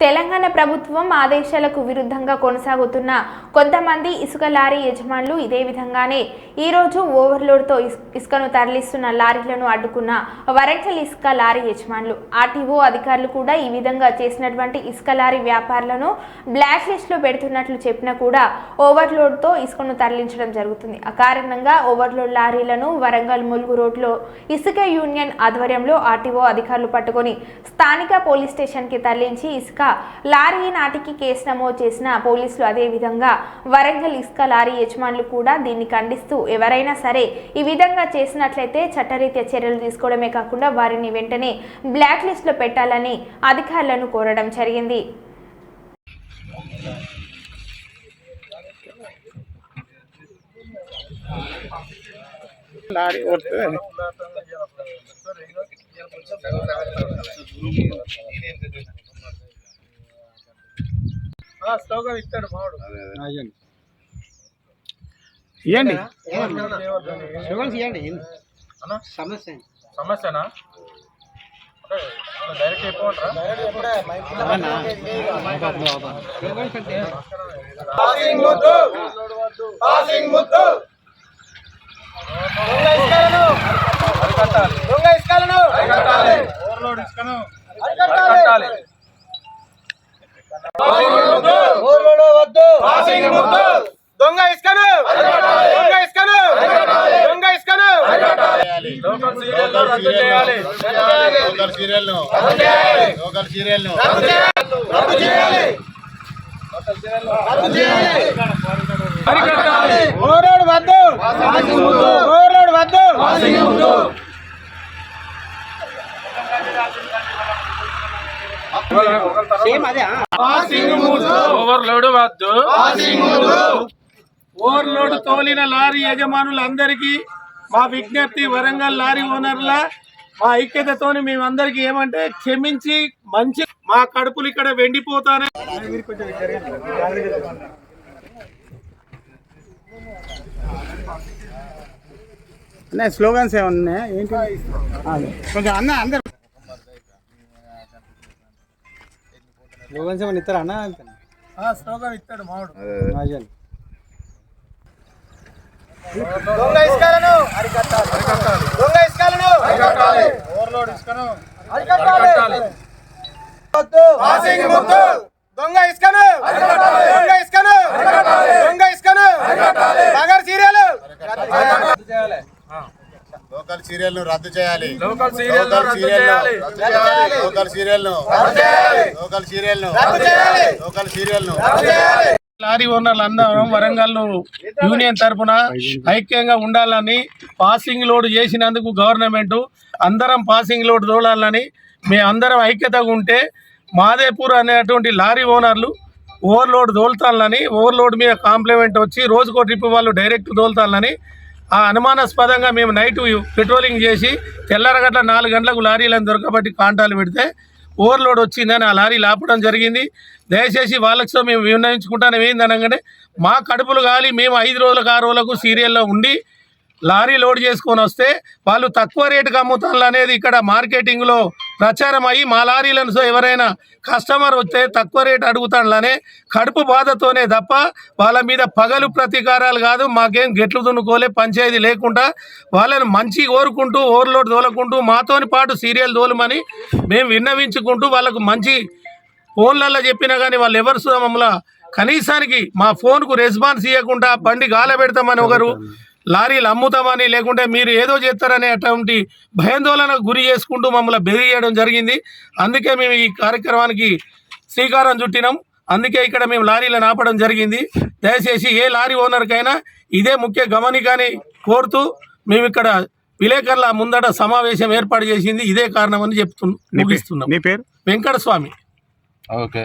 తెలంగాణ ప్రభుత్వం ఆదేశాలకు విరుద్ధంగా కొనసాగుతున్న కొంతమంది ఇసుక లారీ యజమానులు ఇదే విధంగానే ఈరోజు ఓవర్లోడ్తో ఇసుకను తరలిస్తున్న లారీలను అడ్డుకున్న వరంగల్ ఇసుక లారీ యజమానులు. ఆర్టీఓ అధికారులు కూడా ఈ విధంగా చేసినటువంటి ఇసుక లారీ వ్యాపారులను బ్లాక్ లిస్ట్లో పెడుతున్నట్లు చెప్పినా కూడా ఓవర్లోడ్తో ఇసుకను తరలించడం జరుగుతుంది. ఆ కారణంగా ఓవర్లోడ్ లారీలను వరంగల్ ములుగు రోడ్లో ఇసుక యూనియన్ ఆధ్వర్యంలో ఆర్టీఓ అధికారులు పట్టుకొని స్థానిక పోలీస్ స్టేషన్కి తరలించి ఇసుక లారీ నాటికి కేసు నమోదు చేసిన పోలీసులు అదేవిధంగా వరంగల్ ఇసుక లారీ యజమానులు కూడా దీన్ని ఖండిస్తూ ఎవరైనా సరే ఈ విధంగా చేసినట్లయితే చట్టరీత్యా చర్యలు తీసుకోవడమే కాకుండా వారిని వెంటనే బ్లాక్ లిస్ట్లో పెట్టాలని అధికారులను కోరడం జరిగింది. లారీ స్లోగన్ ఇస్తాడు మావాడు. ఇవ్వండి అన్న? సమస్య సమస్యనా? డైరెక్ట్ చెప్పమంటారా? పాసింగ్ ముద్దు. పాసింగ్ ముద్దు అరికట్టాలి దొంగ ఇసుకలను అరికట్టాలి ఓవర్లోడ్ ఇసుకను అరికట్టాలి ఓవర్లోడ్ వద్దు పాసింగ్ ముద్దు దొంగ ఇసుకను. దొంగ ఇసుకను. దొంగ ఇసుకను. లోకల్ సీరియల్ రద్దు చేయాలి. లోకల్ సీరియల్ను. లోకల్ సీరియల్ను. రద్దు చేయాలి. అరికట్టాలి ఓవర్లోడ్ వద్దు. వద్దు. ఓవర్లోడ్ వద్దు ఓవర్లోడ్ తోలిన లారీ యజమానులందరికీ మా విజ్ఞప్తి వరంగల్ లారీ ఓనర్ల మా ఐక్యతతోని మేమందరికీ ఏమంటే క్షమించి మంచి మా కడుపులు ఇక్కడ వెండిపోతానే అన్న స్లోగన్స్ ఏమన్నా? ఏంటి. కొంచెం అన్న అందరు స్లోగన్స్ ఏమన్నా ఇస్తారా అన్న? స్లోగన్ ఇస్తాడు మావాడు. దొంగ ఇసుకలను. అరికట్టాలి. దొంగ ఇసుకలను. అరికట్టాలి. ఓవర్లోడ్ ఇసుకను. దొంగ ఇసుకను. దొంగ ఇసుకను. దొంగ ఇసుకను నగర్ సీరియల్ లోకల్ సీరియల్ను రద్దు చేయాలి. లోకల్ సీరియల్ లోకల్ రద్దు సీరియల్ చేయాలి. ను లోకల్ సీరియల్ను లోకల్ సీరియల్ను లోకల్ సీరియల్ను లారీ ఓనర్లు అందరం వరంగల్ యూనియన్ తరపున ఐక్యంగా ఉండాలని పాసింగ్ లోడ్ చేసినందుకు గవర్నమెంట్ అందరం పాసింగ్ లోడ్ తోలాలని మేము అందరం ఐక్యతగా ఉంటే మాదేపూర్ అనేటువంటి లారీ ఓనర్లు ఓవర్లోడ్ తోలుతాలని ఓవర్లోడ్ మీద కాంప్లిమెంట్ వచ్చి రోజుకో ట్రిప్ వాళ్ళు డైరెక్ట్ తోలుతాలని ఆ అనుమానాస్పదంగా మేము నైట్ పెట్రోలింగ్ చేసి తెల్లరగట్ల నాలుగు గంటలకు లారీలను దొరకబట్టి కాంటాలు పెడితే ఓవర్లోడ్ వచ్చిందని ఆ లారీ లాపడం జరిగింది. దయచేసి వాళ్ళతో మేము విన్నవించుకుంటాను ఏందనగానే మా కడుపులు గాలి మేము ఐదు రోజులకు ఆరు రోజులకు సీరియల్లో ఉండి లారీ లోడ్ చేసుకొని వస్తే వాళ్ళు తక్కువ రేటుకి అమ్ముతాను అనేది ఇక్కడ మార్కెటింగ్లో ప్రచారం అయ్యి మా లారీలను సో ఎవరైనా కస్టమర్ వస్తే తక్కువ రేటు అడుగుతాండ్లనే కడుపు బాధతోనే తప్ప వాళ్ళ మీద పగలు ప్రతీకారాలు కాదు మాకేం గెట్లు దున్నుకోలే పంచాయతీ లేకుండా వాళ్ళని మంచి కోరుకుంటూ ఓవర్లోడ్ తోలకుంటూ మాతోని పాటు సీరియల్ తోలమని మేము విన్నవించుకుంటూ వాళ్ళకు మంచి ఫోన్లలో చెప్పినా కానీ వాళ్ళు ఎవరు మమ్మల్ని కనీసానికి మా ఫోన్కు రెస్పాన్స్ ఇవ్వకుండా బండి గాల పెడతామని ఒకరు లారీలు అమ్ముతామని లేకుంటే మీరు ఏదో చేస్తారనే అటువంటి భయాందోళనకు గురి చేసుకుంటూ మమ్మల్ని బెదిరియడం జరిగింది. అందుకే మేము ఈ కార్యక్రమానికి శ్రీకారం చుట్టినాం. అందుకే ఇక్కడ మేము లారీలను ఆపడం జరిగింది. దయచేసి ఏ లారీ ఓనర్కైనా ఇదే ముఖ్య గమనికని కోరుతూ మేము ఇక్కడ విలేకరుల ముందట సమావేశం ఏర్పాటు చేసింది. ఇదే కారణమని చెప్తు ముగిస్తున్నాం. నీ పేరు? వెంకట స్వామి ఓకే.